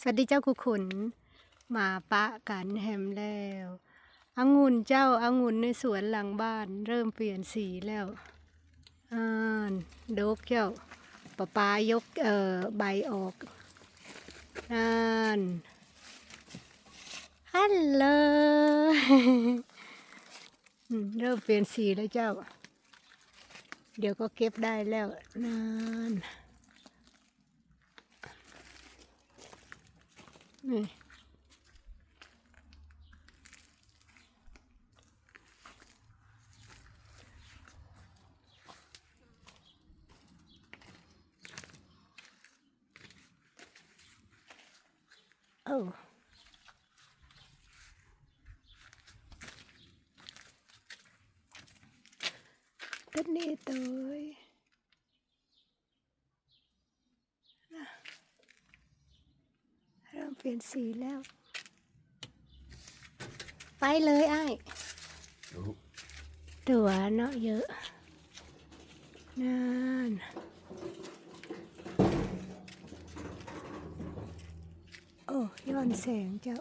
สวัสดีเจ้าคุขุนมาปะกันแฮมแล้วองุ่นเจ้าองุ่นในสวนหลังบ้าน เริ่มเปลี่ยนสีแล้วอ่านดกเจ้าปะปายกเอ่อใบออกนันฮัลโหลเริ่มเปลี่ยนสีแล้วเจ้า เดี๋ยวก็เก็บได้แล้วนันน โอ้ต้นนี้ตัวนะเริ่มเป ลี่ยนสีแล้ว ไปเลยไอ้ายตัวเนาะเยอะนั่นโอ้ย้อนแสงเจ้า